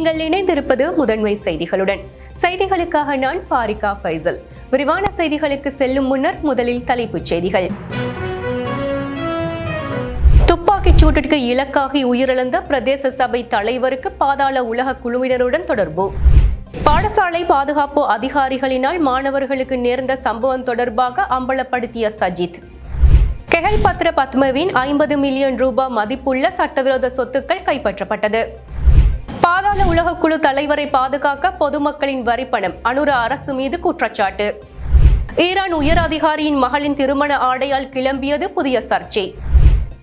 நீங்கள் இணைந்திருப்பது முதன்மை செய்திகளுடன். செய்திகளுக்காக நான் ஃபாரிகா ஃபைசல். விரிவான செய்திகளுக்கு செல்லும் முன்னர் முதலில் தலைப்புச் செய்திகள். துப்பாக்கிச் சூட்டிற்கு இலக்காகி உயிரிழந்த பிரதேச சபை தலைவருக்கு பாதாள உலக குழுவினருடன் தொடர்பு. பாடசாலை பாதுகாப்பு அதிகாரிகளினால் மாணவர்களுக்கு நேர்ந்த சம்பவம் தொடர்பாக அம்பலப்படுத்திய சஜித். கெஹல் பத்ர பத்மவின் ஐம்பது மில்லியன் ரூபாய் மதிப்புள்ள சட்டவிரோத சொத்துக்கள் கைப்பற்றப்பட்டது. பாதாள உலகக்குழு தலைவரை பாதுகாக்க பொதுமக்களின் வரிப்பணம். அனுர அரசு மீது குற்றச்சாட்டு. ஈரான் உயர் அதிகாரியின் மகளின் திருமண ஆடையால் கிளம்பியது புதிய சர்ச்சை.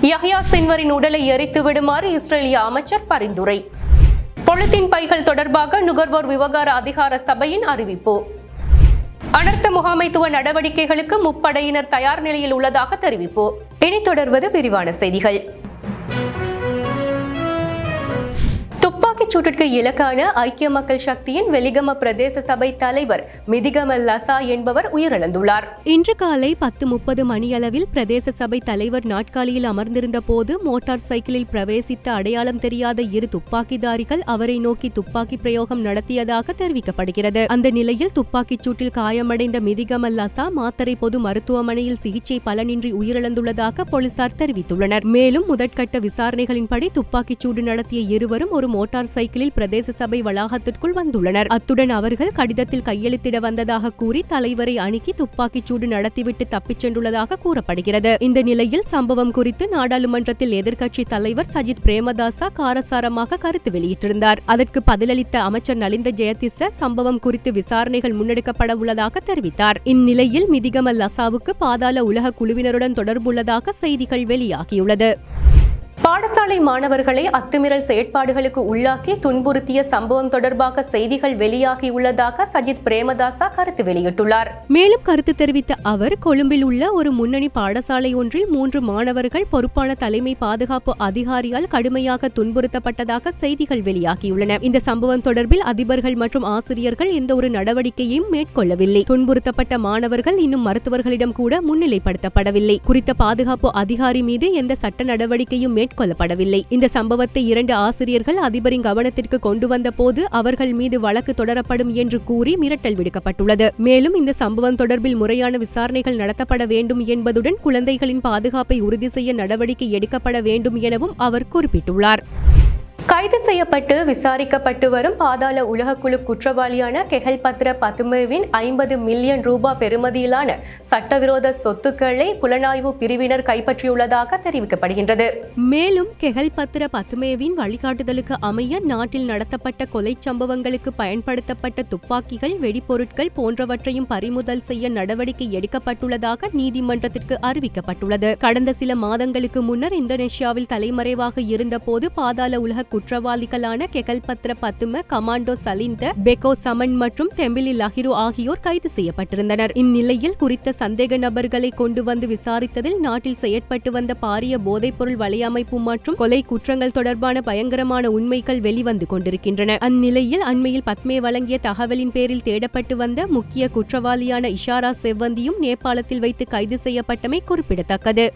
யஹ்யா சின்வரின் உடலை எரித்து விடுமாறு இஸ்ரேலிய அமைச்சர் பரிந்துரை. பொலித்தீன் பைகள் தொடர்பாக நுகர்வோர் விவகார அதிகார சபையின் அறிவிப்பு. அனர்த்த முகாமைத்துவ நடவடிக்கைகளுக்கு முப்படையினர் தயார் நிலையில் உள்ளதாக தெரிவிப்பு. இனி தொடர்வது விரிவான செய்திகள். சூட்டிற்கு இலக்கான ஐக்கிய மக்கள் சக்தியின் வெலிகம பிரதேச சபை தலைவர் மிதிகம லசா என்பவர் உயிரிழந்துள்ளார். இன்று காலை பத்து முப்பது மணியளவில் பிரதேச சபை தலைவர் நாட்காலியில் அமர்ந்திருந்த போது மோட்டார் சைக்கிளில் பிரவேசித்த அடையாளம் தெரியாத இரு துப்பாக்கிதாரிகள் அவரை நோக்கி துப்பாக்கி பிரயோகம் நடத்தியதாக தெரிவிக்கப்படுகிறது. அந்த நிலையில் துப்பாக்கிச் சூட்டில் காயமடைந்த மிதிகம லசா மாத்தரை பொது மருத்துவமனையில் சிகிச்சை பலனின்றி உயிரிழந்துள்ளதாக போலீசார் தெரிவித்துள்ளனர். மேலும் முதற்கட்ட விசாரணைகளின்படி துப்பாக்கிச் சூடு நடத்திய இருவரும் ஒரு மோட்டார் சைக்கிளில் பிரதேச சபை வளாகத்திற்குள் வந்துள்ளனர். அத்துடன் அவர்கள் கடிதத்தில் கையெழுத்திட வந்ததாக கூறி தலைவரை அணுகி துப்பாக்கிச் சூடு நடத்திவிட்டு தப்பிச் சென்றுள்ளதாக கூறப்படுகிறது. இந்த நிலையில் சம்பவம் குறித்து நாடாளுமன்றத்தில் எதிர்க்கட்சி தலைவர் சஜித் பிரேமதாசா காரசாரமாக கருத்து வெளியிட்டிருந்தார். அதற்கு பதிலளித்த அமைச்சர் நலிந்த ஜெயதிச சம்பவம் குறித்து விசாரணைகள் முன்னெடுக்கப்பட உள்ளதாக தெரிவித்தார். இந்நிலையில் மிதிகமல் லசாவுக்கு பாதாள உலக குழுவினருடன் தொடர்புள்ளதாக செய்திகள் வெளியாகியுள்ளது. பாடசாலை மாணவர்களை அத்துமீறல் செயற்பாடுகளுக்கு உள்ளாக்கி துன்புறுத்திய சம்பவம் தொடர்பாக செய்திகள் வெளியாகியுள்ளதாக சஜித் பிரேமதாசா கருத்து வெளியிட்டுள்ளார். மேலும் கருத்து தெரிவித்த அவர் கொழும்பில் உள்ள ஒரு முன்னணி பாடசாலை ஒன்றில் மூன்று மாணவர்கள் பொறுப்பான தலைமை பாதுகாப்பு அதிகாரியால் கடுமையாக துன்புறுத்தப்பட்டதாக செய்திகள் வெளியாகியுள்ளன. இந்த சம்பவம் தொடர்பில் அதிபர்கள் மற்றும் ஆசிரியர்கள் எந்த ஒரு நடவடிக்கையும் மேற்கொள்ளவில்லை. துன்புறுத்தப்பட்ட மாணவர்கள் இன்னும் மருத்துவர்களிடம் கூட முன்னிலைப்படுத்தப்படவில்லை. குறித்த பாதுகாப்பு அதிகாரி மீது எந்த சட்ட நடவடிக்கையும் கொல்லப்படவில்லை இந்த சம்பவத்தை இரண்டு ஆசிரியர்கள் அதிபரின் கவனத்திற்கு கொண்டு வந்த போது அவர்கள் மீது வழக்கு தொடரப்படும் என்று கூறி மிரட்டல் விடுக்கப்பட்டுள்ளது. மேலும் இந்த சம்பவம் தொடர்பில் முறையான விசாரணைகள் நடத்தப்பட வேண்டும் என்பதுடன் குழந்தைகளின் பாதுகாப்பை உறுதி செய்ய நடவடிக்கை எடுக்கப்பட வேண்டும் எனவும் அவர் குறிப்பிட்டுள்ளார். கைது செய்யப்பட்டு விசாரிக்கப்பட்டு வரும் பாதாள உலகக்குழு குற்றவாளியான கெஹல் பத்ர பத்மேவின் ஐம்பது மில்லியன் ரூபாய் பெறுமதியிலான சட்டவிரோத சொத்துக்களை புலனாய்வு பிரிவினர் கைப்பற்றியுள்ளதாக தெரிவிக்கப்படுகின்றது. மேலும் கெஹல் பத்ர பத்மேவின் வழிகாட்டுதலுக்கு அமைய நாட்டில் நடத்தப்பட்ட கொலை சம்பவங்களுக்கு பயன்படுத்தப்பட்ட துப்பாக்கிகள் வெடிப்பொருட்கள் போன்றவற்றையும் பறிமுதல் செய்ய நடவடிக்கை எடுக்கப்பட்டுள்ளதாக நீதிமன்றத்திற்கு அறிவிக்கப்பட்டுள்ளது. கடந்த சில மாதங்களுக்கு முன்னர் இந்தோனேஷியாவில் தலைமறைவாக இருந்தபோது பாதாள உலக குற்றவாளிகளான கெகல்பத்ர பத்தும கமாண்டோ சலிந்த பெகோ சமன் மற்றும் தெம்பிலி லஹிரு ஆகியோர் கைது செய்யப்பட்டிருந்தனர். இந்நிலையில் குறித்த சந்தேக நபர்களை கொண்டு வந்து விசாரித்ததில் நாட்டில் செயற்பட்டு வந்த பாரிய போதைப்பொருள் வலையமைப்பு மற்றும் கொலை குற்றங்கள் தொடர்பான பயங்கரமான உண்மைகள் வெளிவந்து கொண்டிருக்கின்றன. அந்நிலையில் அண்மையில் பத்மே வழங்கிய தகவலின் பேரில் தேடப்பட்டு வந்த முக்கிய குற்றவாளியான இஷாரா செவ்வந்தியும் நேபாளத்தில் வைத்து கைது செய்யப்பட்டமை குறிப்பிடத்தக்கது.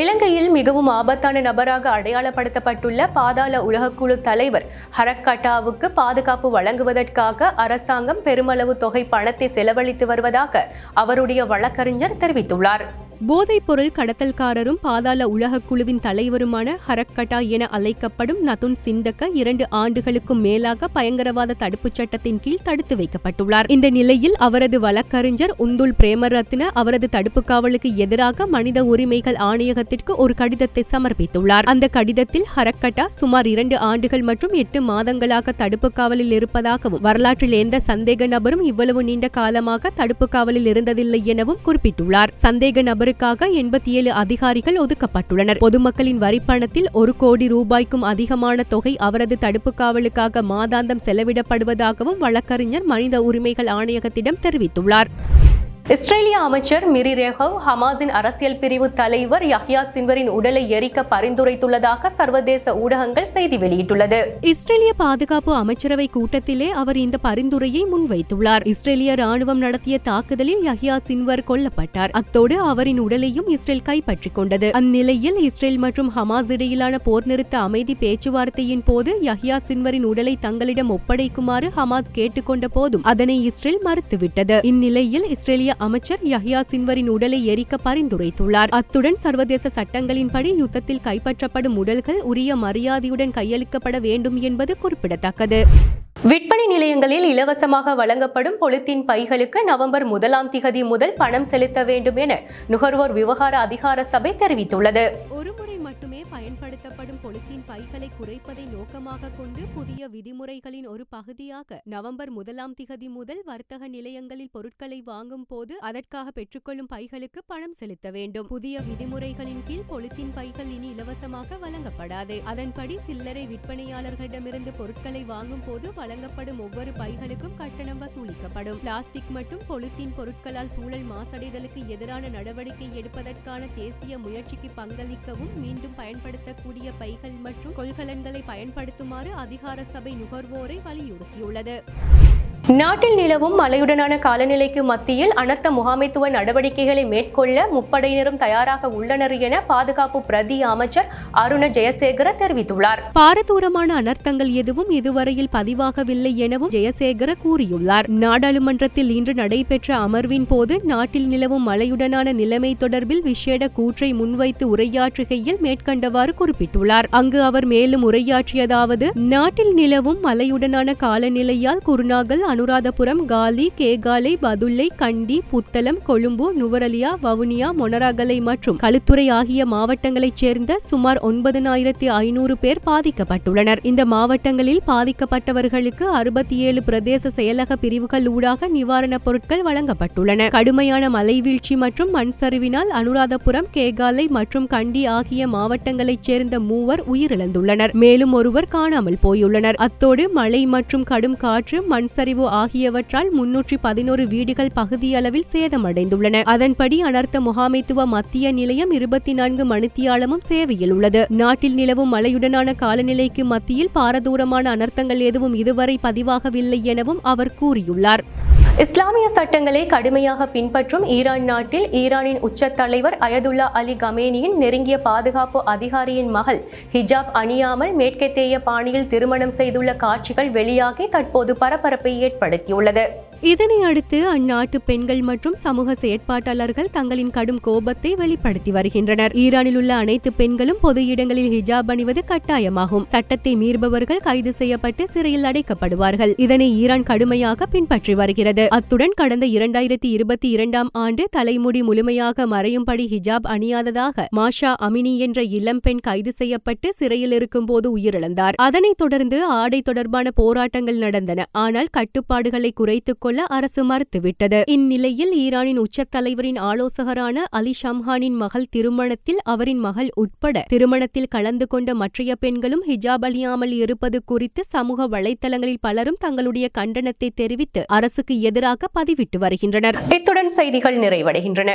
இலங்கையில் மிகவும் ஆபத்தான நபராக அடையாளப்படுத்தப்பட்டுள்ள பாதாள உலகக்குழு தலைவர் ஹரக்கட்டாவுக்கு பாதுகாப்பு வழங்குவதற்காக அரசாங்கம் பெருமளவு தொகை பணத்தை செலவழித்து வருவதாக அவருடைய வழக்கறிஞர் தெரிவித்துள்ளார். போதைப்பொருள் கடத்தல்காரரும் பாதாள உலகக் குழுவின் தலைவருமான ஹரக்கட்டா என அழைக்கப்படும் நதுன் சிந்தக்க இரண்டு ஆண்டுகளுக்கும் மேலாக பயங்கரவாத தடுப்புச் சட்டத்தின் கீழ் தடுத்து வைக்கப்பட்டுள்ளார். இந்த நிலையில் அவரது வழக்கறிஞர் உந்துல் பிரேமரத்ன அவரது தடுப்பு காவலுக்கு எதிராக மனித உரிமைகள் ஆணையகத்திற்கு ஒரு கடிதத்தை சமர்ப்பித்துள்ளார். அந்த கடிதத்தில் ஹரக்கட்டா சுமார் இரண்டு ஆண்டுகள் மற்றும் எட்டு மாதங்களாக தடுப்பு காவலில் இருப்பதாகவும் வரலாற்றில் எந்த சந்தேக நபரும் இவ்வளவு நீண்ட காலமாக தடுப்பு காவலில் இருந்ததில்லை எனவும் குறிப்பிட்டுள்ளார். சந்தேக நபர் நபருக்காக எண்பத்தி ஏழு அதிகாரிகள் ஒதுக்கப்பட்டுள்ளனர். பொதுமக்களின் வரிப்பணத்தில் ஒரு கோடி ரூபாய்க்கும் அதிகமான தொகை அவரது தடுப்பு காவலுக்காக மாதாந்தம் செலவிடப்படுவதாகவும் வழக்கறிஞர் மனித உரிமைகள் ஆணையகத்திடம் தெரிவித்துள்ளார். இஸ்ரேலிய அமைச்சர் மிரி ரேகவ் ஹமாஸின் அரசியல் பிரிவு தலைவர் யஹ்யா சின்வரின் உடலை எரிக்க பரிந்துரைத்துள்ளதாக சர்வதேச ஊடகங்கள் செய்தி வெளியிட்டுள்ளது. இஸ்ரேலிய பாதுகாப்பு அமைச்சரவை கூட்டத்திலே அவர் இந்த பரிந்துரையை முன்வைத்துள்ளார். இஸ்ரேலிய ராணுவம் நடத்திய தாக்குதலில் யஹ்யா சின்வர் கொல்லப்பட்டார். அத்தோடு அவரின் உடலையும் இஸ்ரேல் கைப்பற்றிக் கொண்டது. அந்நிலையில் இஸ்ரேல் மற்றும் ஹமாஸ் இடையிலான போர் நிறுத்த அமைதி பேச்சுவார்த்தையின் போது யஹ்யா சின்வரின் உடலை தங்களிடம் ஒப்படைக்குமாறு ஹமாஸ் கேட்டுக்கொண்ட போதும் அதனை இஸ்ரேல் மறுத்துவிட்டது. இந்நிலையில் இஸ்ரேலிய அமைச்சர் யஹ்யா சின்வரின் உடலை எரிக்க பரிந்துரைத்துள்ளார். அத்துடன் சர்வதேச சட்டங்களின்படி யுத்தத்தில் கைப்பற்றப்படும் உடல்கள் உரிய மரியாதையுடன் கையளிக்கப்பட வேண்டும் என்பது குறிப்பிடத்தக்கது. விற்பனை நிலையங்களில் இலவசமாக வழங்கப்படும் பொலித்தீன் பைகளுக்கு நவம்பர் முதலாம் திகதி முதல் பணம் செலுத்த வேண்டும் என நுகர்வோர் விவகார அதிகார சபை தெரிவித்துள்ளது. ஒருமுறை மட்டுமே பயன்படுத்தப்படும் பொலித்தீன் பைகளை குறைப்பதை நோக்கமாக கொண்டு புதிய விதிமுறைகளின் ஒரு பகுதியாக நவம்பர் முதலாம் திகதி முதல் வர்த்தக நிலையங்களில் பொருட்களை வாங்கும் போது அதற்காக பெற்றுக்கொள்ளும் பைகளுக்கு பணம் செலுத்த வேண்டும். புதிய விதிமுறைகளின் கீழ் பொலித்தீன் பைகள் இனி இலவசமாக வழங்கப்படாது. அதன்படி சில்லறை விற்பனையாளர்களிடமிருந்து பொருட்களை வாங்கும் போது வழங்கப்படும் ஒவ்வொரு பைகளுக்கும் கட்டணம் வசூலிக்கப்படும். பிளாஸ்டிக் மற்றும் பொலித்தீன் பொருட்களால் சூழல் மாசடைதலுக்கு எதிரான நடவடிக்கை எடுப்பதற்கான தேசிய முயற்சிக்கு பங்களிக்கவும் மீண்டும் பயன்படுத்தக்கூடிய பைகள் மற்றும் கொள்கலன்களை பயன்படுத்துமாறு அதிகார சபை நுகர்வோரை வலியுறுத்தியுள்ளது. நாட்டில் நிலவும் மழையுடனான காலநிலைக்கு மத்தியில் அனர்த்த முகாமைத்துவ நடவடிக்கைகளை மேற்கொள்ள முப்படையினரும் தயாராக உள்ளனர் என பாதுகாப்பு பிரதி அமைச்சர் அருண ஜெயசேகர தெரிவித்துள்ளார். பாரதூரமான அனர்த்தங்கள் எதுவும் இதுவரையில் பதிவாகவில்லை எனவும் ஜெயசேகர கூறியுள்ளார். நாடாளுமன்றத்தில் இன்று நடைபெற்ற அமர்வின் போது நாட்டில் நிலவும் மழையுடனான நிலைமை தொடர்பில் விசேட கூற்றை முன்வைத்து உரையாற்றுகையில் மேற்கண்டவாறு குறிப்பிட்டுள்ளார். அங்கு அவர் மேலும் உரையாற்றியதாவது நாட்டில் நிலவும் மழையுடனான காலநிலையால் குருநாகல் அனுராதபுரம் காலி கேகாலை பதுல்லை கண்டி புத்தளம் கொழும்பு நுவரலியா வவுனியா மொனராகலை மற்றும் களுத்துறை ஆகிய மாவட்டங்களைச் சேர்ந்த சுமார் ஒன்பதனாயிரத்தி ஐநூறு பேர் பாதிக்கப்பட்டுள்ளனர். இந்த மாவட்டங்களில் பாதிக்கப்பட்டவர்களுக்கு அறுபத்தி ஏழு பிரதேச செயலக பிரிவுகள் ஊடாக நிவாரணப் பொருட்கள் வழங்கப்பட்டுள்ளன. கடுமையான மலைவீழ்ச்சி மற்றும் மண் சரிவினால் அனுராதபுரம் கேகாலை மற்றும் கண்டி ஆகிய மாவட்டங்களைச் சேர்ந்த மூவர் உயிரிழந்துள்ளனர். மேலும் ஒருவர் காணாமல் போயுள்ளனர். அத்தோடு மழை மற்றும் கடும் காற்று மண் சரிவு ஆகியவற்றால் முன்னூற்றி பதினோரு வீடுகள் பகுதியளவில் சேதமடைந்துள்ளன. அதன்படி அனர்த்த முகாமைத்துவ மத்திய நிலையம் இருபத்தி நான்கு மணித்தியாலமும் சேவையில் உள்ளது. நாட்டில் நிலவும் மழையுடனான காலநிலைக்கு மத்தியில் பாரதூரமான அனர்த்தங்கள் எதுவும் இதுவரை பதிவாகவில்லை எனவும் அவர் கூறியுள்ளார். இஸ்லாமிய சட்டங்களை கடுமையாக பின்பற்றும் ஈரான் நாட்டில் ஈரானின் உச்ச தலைவர் அயதுல்லா அலி கமேனியின் நெருங்கிய பாதுகாப்பு அதிகாரியின் மகள் ஹிஜாப் அணியாமல் மேற்கத்தேய பாணியில் திருமணம் செய்துள்ள காட்சிகள் வெளியாகி தற்போது பரபரப்பை ஏற்படுத்தியுள்ளது. இதனை அடுத்து அந்நாட்டு பெண்கள் மற்றும் சமூக செயற்பாட்டாளர்கள் தங்களின் கடும் கோபத்தை வெளிப்படுத்தி வருகின்றனர். ஈரானில் உள்ள அனைத்து பெண்களும் பொது இடங்களில் ஹிஜாப் அணிவது கட்டாயமாகும். சட்டத்தை மீறுபவர்கள் கைது செய்யப்பட்டு சிறையில் அடைக்கப்படுவார்கள். இதனை ஈரான் கடுமையாக பின்பற்றி வருகிறது. அத்துடன் கடந்த இரண்டாயிரத்தி இருபத்தி இரண்டாம் ஆண்டு தலைமுடி முழுமையாக மறையும்படி ஹிஜாப் அணியாததாக மாஷா அமினி என்ற இளம்பெண் கைது செய்யப்பட்டு சிறையில் இருக்கும்போது உயிரிழந்தார். அதனைத் தொடர்ந்து ஆடை தொடர்பான போராட்டங்கள் நடந்தன. ஆனால் கட்டுப்பாடுகளை குறைத்துக் கொள்ள அரசு மறுத்துவிட்டது. இந்நிலையில் ஈரானின் உச்ச தலைவரின் ஆலோசகரான அலி ஷம்ஹானின் மகள் திருமணத்தில் அவரின் மகள் உட்பட திருமணத்தில் கலந்து கொண்ட மற்றைய பெண்களும் ஹிஜாப் அணியாமல் இருப்பது குறித்து சமூக வலைதளங்களில் பலரும் தங்களுடைய கண்டனத்தை தெரிவித்து அரசுக்கு எதிராக பதிவிட்டு வருகின்றனர். இத்துடன் செய்திகள் நிறைவடைகின்றன.